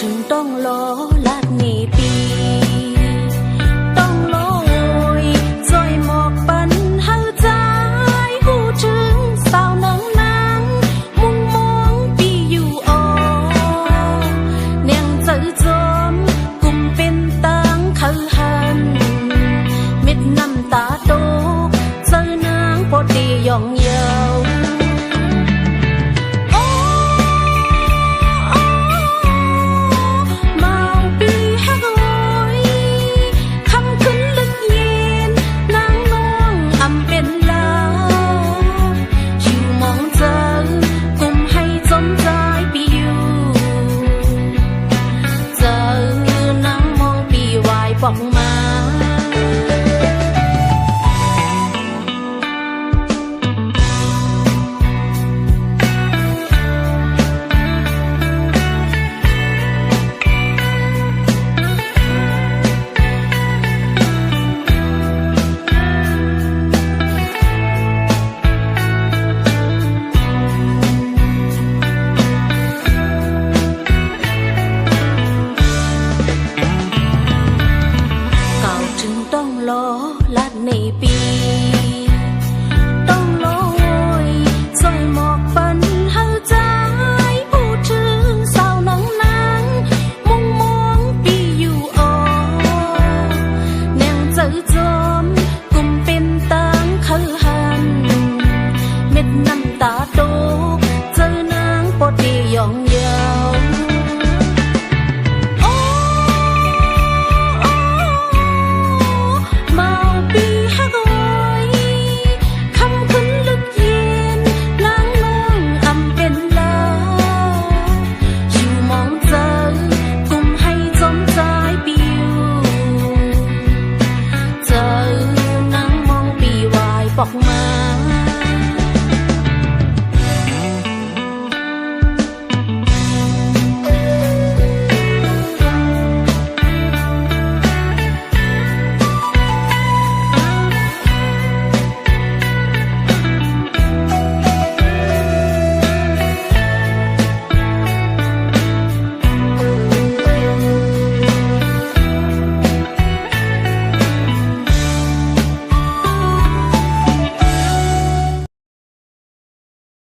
ถึงต้องรอลัด ในปีต้องลอยซอยหมอกปนเฮาใจพูดถึงสาวนังนางมงมองปีอยู่ออแนงจอจอมกุมเป็นตางเขาหันเม็ดน้ำตาโต papo